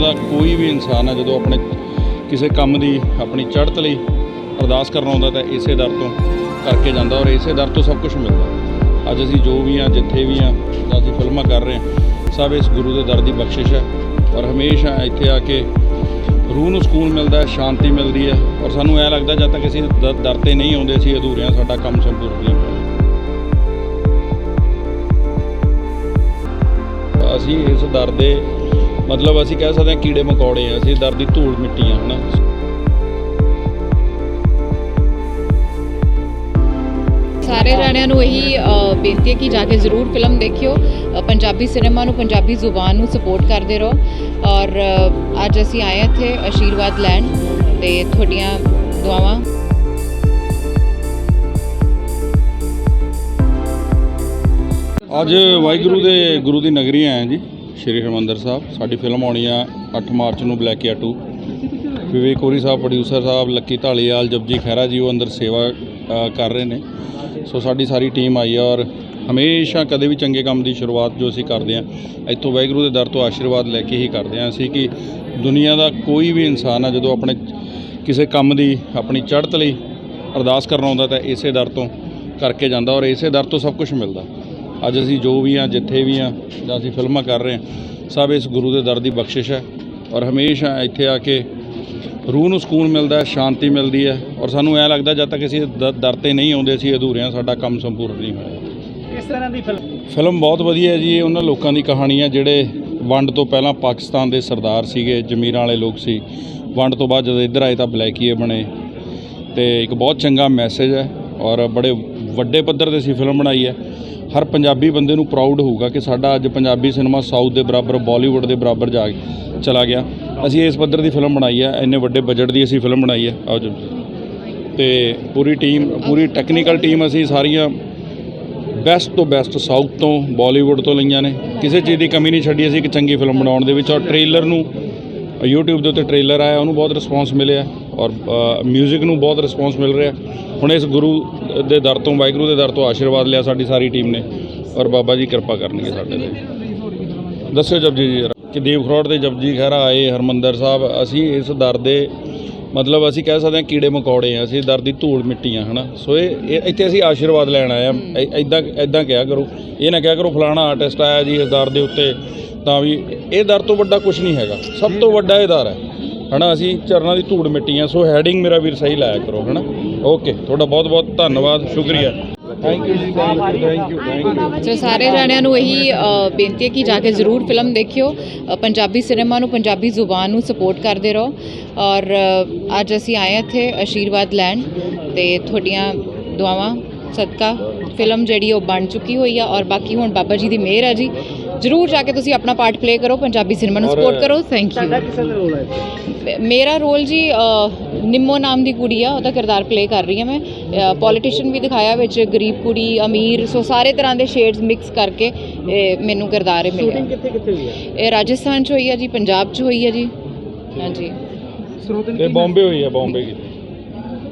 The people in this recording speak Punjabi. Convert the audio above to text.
ਦਾ ਕੋਈ ਵੀ ਇਨਸਾਨ ਹੈ, ਜਦੋਂ ਆਪਣੇ ਕਿਸੇ ਕੰਮ ਦੀ ਆਪਣੀ ਚੜ੍ਹਤ ਲਈ ਅਰਦਾਸ ਕਰਨ ਆਉਂਦਾ ਤਾਂ ਇਸੇ ਦਰ ਤੋਂ ਕਰਕੇ ਜਾਂਦਾ ਔਰ ਇਸੇ ਦਰ ਤੋਂ ਸਭ ਕੁਝ ਮਿਲਦਾ। ਅੱਜ ਅਸੀਂ ਜੋ ਵੀ ਹਾਂ, ਜਿੱਥੇ ਵੀ ਹਾਂ ਅਸੀਂ ਫਿਲਮਾਂ ਕਰ ਰਹੇ ਹਾਂ, ਸਭ ਇਸ ਗੁਰੂ ਦੇ ਦਰ ਦੀ ਬਖਸ਼ਿਸ਼ ਹੈ ਔਰ ਹਮੇਸ਼ਾ ਇੱਥੇ ਆ ਕੇ ਰੂਹ ਨੂੰ ਸਕੂਨ ਮਿਲਦਾ ਹੈ, ਸ਼ਾਂਤੀ ਮਿਲਦੀ ਹੈ ਔਰ ਸਾਨੂੰ ਐ ਲੱਗਦਾ ਜਦ ਤੱਕ ਅਸੀਂ ਦ- ਦਰ ਤੇ ਨਹੀਂ ਆਉਂਦੇ, ਅਸੀਂ ਅਧੂਰੇ ਹਾਂ, ਸਾਡਾ ਕੰਮ ਸੰਪੂਰਨ ਨਹੀਂ ਹੋਇਆ ਅਸੀਂ ਇਸ ਦਰ ਦੇ ਮਤਲਬ ਅਸੀਂ ਕਹਿ ਸਕਦੇ ਹਾਂ ਕੀੜੇ ਮਕੌੜੇ ਆ ਅਸੀਂ ਦਰ ਦੀ ਧੂੜ ਮਿੱਟੀ ਆ ਹਨਾ? ਸਾਰੇ ਜਾਣਿਆਂ ਨੂੰ ਇਹੀ ਬੇਨਤੀ ਹੈ ਕਿ ਜਾ ਕੇ ਜ਼ਰੂਰ ਫਿਲਮ ਦੇਖਿਓ। ਪੰਜਾਬੀ ਸਿਨੇਮਾ ਨੂੰ ਪੰਜਾਬੀ ਜ਼ੁਬਾਨ ਨੂੰ ਸਪੋਰਟ ਕਰਦੇ ਰਹੋ। ਔਰ ਅੱਜ ਅਸੀਂ ਆਏ ਹਾਂ ਇੱਥੇ ਆਸ਼ੀਰਵਾਦ ਲੈਣ ਤੇ ਤੁਹਾਡੀਆਂ ਦੁਆਵਾਂ। ਅੱਜ ਵਾਹਿਗੁਰੂ ਦੇ ਗੁਰੂ ਦੀ ਨਗਰੀ ਆਏ ਜੀ। ਸ਼੍ਰੀ ਹਰਿਮੰਦਰ ਸਾਹਿਬ, ਸਾਡੀ ਫਿਲਮ ਆਉਣੀ ਆ 8 ਮਾਰਚ ਨੂੰ ਬਲੈਕ ਆ 2 ਵਿਵੇਕ ਕੋਰੀ ਸਾਹਿਬ ਪ੍ਰੋਡਿਊਸਰ ਸਾਹਿਬ, ਲੱਕੀ ਢਾਲੀਵਾਲ ਜਪਜੀ ਖਹਿਰਾ ਜੀ, ਉਹ ਅੰਦਰ ਸੇਵਾ ਕਰ ਰਹੇ ਨੇ। ਸੋ ਸਾਡੀ ਸਾਰੀ ਟੀਮ ਆਈ ਆ ਔਰ ਹਮੇਸ਼ਾ ਕਦੇ ਵੀ ਚੰਗੇ ਕੰਮ ਦੀ ਸ਼ੁਰੂਆਤ ਜੋ ਅਸੀਂ ਕਰਦੇ ਆ, ਇੱਥੋਂ ਵਾਹਿਗੁਰੂ ਦੇ ਦਰ ਤੋਂ ਆਸ਼ੀਰਵਾਦ ਲੈ ਕੇ ਹੀ ਕਰਦੇ ਆ। ਅਸੀਂ ਕਿ ਦੁਨੀਆ ਦਾ ਕੋਈ ਵੀ ਇਨਸਾਨ ਆ, ਜਦੋਂ ਆਪਣੇ ਕਿਸੇ ਕੰਮ ਦੀ ਆਪਣੀ ਚੜ੍ਹਤ ਲਈ ਅਰਦਾਸ ਕਰਨ ਆਉਂਦਾ ਤਾਂ ਇਸੇ ਦਰ ਤੋਂ ਕਰਕੇ ਜਾਂਦਾ ਔਰ ਇਸੇ ਦਰ ਤੋਂ ਸਭ ਕੁਝ ਮਿਲਦਾ। ਅੱਜ ਅਸੀਂ ਜੋ ਵੀ ਹਾਂ ਜਿੱਥੇ ਵੀ ਹਾਂ ਜਾਂ ਅਸੀਂ ਫਿਲਮਾਂ ਕਰ ਰਹੇ ਹਾਂ ਸਭ ਇਸ ਗੁਰੂ ਦੇ ਦਰ ਦੀ ਬਖਸ਼ਿਸ਼ ਹੈ। ਔਰ ਹਮੇਸ਼ਾ ਇੱਥੇ ਆ ਕੇ ਰੂਹ ਨੂੰ ਸਕੂਨ ਮਿਲਦਾ ਹੈ ਸ਼ਾਂਤੀ ਮਿਲਦੀ ਹੈ। ਔਰ ਸਾਨੂੰ ਐ ਲੱਗਦਾ ਜਦ ਤੱਕ ਅਸੀਂ ਦਰ ਤੇ ਨਹੀਂ ਆਉਂਦੇ ਅਸੀਂ ਅਧੂਰੇ ਹਾਂ ਸਾਡਾ ਕੰਮ ਸੰਪੂਰਨ ਨਹੀਂ ਹੋਇਆ। ਇਸ ਤਰ੍ਹਾਂ ਦੀ ਫਿਲਮ? ਫਿਲਮ ਬਹੁਤ ਵਧੀਆ ਹੈ ਜੀ ਇਹ ਉਹਨਾਂ ਲੋਕਾਂ ਦੀ ਕਹਾਣੀ ਹੈ ਜਿਹੜੇ ਵੰਡ ਤੋਂ ਪਹਿਲਾਂ ਪਾਕਿਸਤਾਨ ਦੇ ਸਰਦਾਰ ਸੀਗੇ ਜ਼ਮੀਰਾਂ ਵਾਲੇ ਲੋਕ ਸੀ। ਵੰਡ ਤੋਂ ਬਾਅਦ ਜਦੋਂ ਇੱਧਰ ਆਏ ਤਾਂ ਬਲੈਕੀਏ ਬਣੇ। ਤੇ ਇੱਕ ਬਹੁਤ ਚੰਗਾ ਮੈਸੇਜ ਹੈ ਔਰ ਬੜੇ ਵੱਡੇ ਪੱਧਰ ਤੇ ਅਸੀਂ ਫਿਲਮ ਬਣਾਈ ਹੈ। ਹਰ ਪੰਜਾਬੀ ਬੰਦੇ ਨੂੰ ਪ੍ਰਾਊਡ ਹੋਊਗਾ ਕਿ ਸਾਡਾ ਅੱਜ ਪੰਜਾਬੀ ਸਿਨੇਮਾ ਸਾਊਥ ਦੇ ਬਰਾਬਰ ਬਾਲੀਵੁੱਡ ਦੇ ਬਰਾਬਰ ਜਾ ਚਲਾ ਗਿਆ। ਅਸੀਂ ਇਸ ਪੱਧਰ ਦੀ ਫਿਲਮ ਬਣਾਈ ਹੈ। ਇੰਨੇ ਵੱਡੇ ਬਜਟ ਦੀ ਅਸੀਂ ਫਿਲਮ ਬਣਾਈ ਹੈ। ਆਓ ਜੀ। ਤੇ ਪੂਰੀ ਟੀਮ ਪੂਰੀ ਟੈਕਨੀਕਲ ਟੀਮ ਅਸੀਂ ਸਾਰੀਆਂ ਬੈਸਟ ਤੋਂ ਬੈਸਟ ਸਾਊਥ ਤੋਂ ਬਾਲੀਵੁੱਡ ਤੋਂ ਲਈਆਂ ਨੇ। ਕਿਸੇ ਚੀਜ਼ ਦੀ ਕਮੀ ਨਹੀਂ ਛੱਡੀ ਅਸੀਂ ਇੱਕ ਚੰਗੀ ਫਿਲਮ ਬਣਾਉਣ ਦੇ ਵਿੱਚ। ਔਰ ਟ੍ਰੇਲਰ ਨੂੰ YouTube ਦੇ ਉੱਤੇ ਟ੍ਰੇਲਰ ਆਇਆ, ਉਹਨੂੰ ਬਹੁਤ ਰਿਸਪੌਂਸ ਮਿਲਿਆ। ਔਰ 뮤직 ਨੂੰ ਬਹੁਤ ਰਿਸਪੌਂਸ ਮਿਲ ਰਿਹਾ। ਹੁਣ ਇਸ ਗੁਰੂ ਦੇ ਦਰ ਤੋਂ, ਵਾਹਿਗੁਰੂ ਦੇ ਦਰ ਤੋਂ ਆਸ਼ੀਰਵਾਦ ਲਿਆ ਸਾਡੀ ਸਾਰੀ ਟੀਮ ਨੇ। ਔਰ ਬਾਬਾ ਜੀ ਕਿਰਪਾ ਕਰਨਗੇ ਸਾਡੇ ਤੇ। ਦੱਸਿਓ ਜਪਜੀ ਜੀ ਕਿ ਦੇਵ ਖਰੋੜ ਦੇ ਜਪਜੀ ਖਹਿਰਾ ਆਏ, ਹਰਮੰਦਰ ਸਾਹਿਬ, ਅਸੀਂ ਇਸ ਦਰ ਦੇ, ਮਤਲਬ ਅਸੀਂ ਕਹਿ ਸਕਦੇ ਹਾਂ ਕੀੜੇ ਮਕੌੜੇ ਆ, ਅਸੀਂ ਦਰ ਦੀ ਧੂੜ ਮਿੱਟੀ ਆ, ਹਨਾ। ਸੋ ਇਹ, ਇਹ- ਇੱਥੇ ਅਸੀਂ ਆਸ਼ੀਰਵਾਦ ਲੈਣ ਆਏ ਆ। ਐਦਾਂ ਐਦਾਂ ਕਿਹਾ ਕਰੋ। ਇਹ ਨਾ ਕਿਹਾ ਕਰੋ ਫਲਾਣਾ ਆਰਟਿਸਟ ਆਇਆ ਜੀ ਇਸ ਦਰ ਦੇ ਉੱਤੇ, ਤਾਂ ਵੀ ਇਹ ਦਰ ਤੋਂ ਵੱਡਾ ਕੁਝ ਨਹੀਂ ਹੈਗਾ। ਸਭ ਤੋਂ ਵੱਡਾ ਇਹ ਦਰ ਹੈ। ਹਨਾ, ਅਸੀਂ ਚਰਨਾਂ ਦੀ ਧੂੜ ਮਿੱਟੀ ਆ, ਸੋ ਹੈਡਿੰਗ ਮੇਰਾ ਵੀਰ ਸਹੀ ਲਾਇਆ ਕਰੋ, ਹਨਾ? ਓਕੇ ਤੁਹਾਡਾ ਬਹੁਤ ਬਹੁਤ ਧੰਨਵਾਦ, ਸ਼ੁਕਰੀਆ। Thank you ji thank you thank you ਸਾਰੇ ਜਾਣਿਆਂ ਨੂੰ ਇਹੀ ਬੇਨਤੀ ਹੈ ਕਿ ਜਾ ਕੇ ਜ਼ਰੂਰ ਫਿਲਮ ਦੇਖਿਓ ਪੰਜਾਬੀ ਸਿਨੇਮਾ ਨੂੰ, ਪੰਜਾਬੀ ਜ਼ੁਬਾਨ ਨੂੰ ਸਪੋਰਟ ਕਰਦੇ ਰਹੋ। ਔਰ ਅੱਜ ਅਸੀਂ ਆਏ ਹਾਂ ਇੱਥੇ ਆਸ਼ੀਰਵਾਦ ਲੈਣ ਤੇ ਤੁਹਾਡੀਆਂ ਦੁਆਵਾਂ, ਸਦਕਾ, ਫਿਲਮ ਜਿਹੜੀ ਉਹ ਬਣ ਚੁੱਕੀ ਹੋਈ ਆ। ਔਰ ਬਾਕੀ ਹੁਣ ਬਾਬਾ ਜੀ ਦੀ ਮਿਹਰ ਆ ਜੀ। ਜ਼ਰੂਰ ਜਾ ਕੇ ਤੁਸੀਂ ਆਪਣਾ ਪਾਰਟ ਪਲੇ ਕਰੋ ਪੰਜਾਬੀ ਸਿਨੇਮਾ ਨੂੰ ਸਪੋਰਟ ਕਰੋ ਥੈਂਕ ਯੂ ਕਿਸੇ ਦਾ ਰੋਲ ਹੈ? ਮੇਰਾ ਰੋਲ ਜੀ ਅ, ਨਿੰਮੋ ਨਾਮ ਦੀ ਕੁੜੀ ਆ ਉਹਦਾ ਕਿਰਦਾਰ ਪਲੇ ਕਰ ਰਹੀ ਹਾਂ ਮੈਂ। ਪੋਲੀਟੀਸ਼ੀਅਨ ਵੀ ਦਿਖਾਇਆ ਵਿੱਚ ਗਰੀਬ ਕੁੜੀ ਅਮੀਰ ਸੋ ਸਾਰੇ ਤਰ੍ਹਾਂ ਦੇ ਸ਼ੇਡਸ ਮਿਕਸ ਕਰਕੇ ਇਹ ਮੈਨੂੰ ਕਿਰਦਾਰ ਇਹ ਸ਼ੂਟਿੰਗ ਮਿਲਿਆ ਕਿੱਥੇ ਕਿੱਥੇ ਹੋਈ ਹੈ? ਇਹ ਰਾਜਸਥਾਨ 'ਚ ਹੋਈ ਆ ਜੀ ਪੰਜਾਬ 'ਚ ਹੋਈ ਆ ਜੀ। ਹਾਂਜੀ। ਸਰੋਤਨ ਤੇ ਬੰਬੇ ਹੋਈ ਹੈ ਬੰਬੇ ਕੀ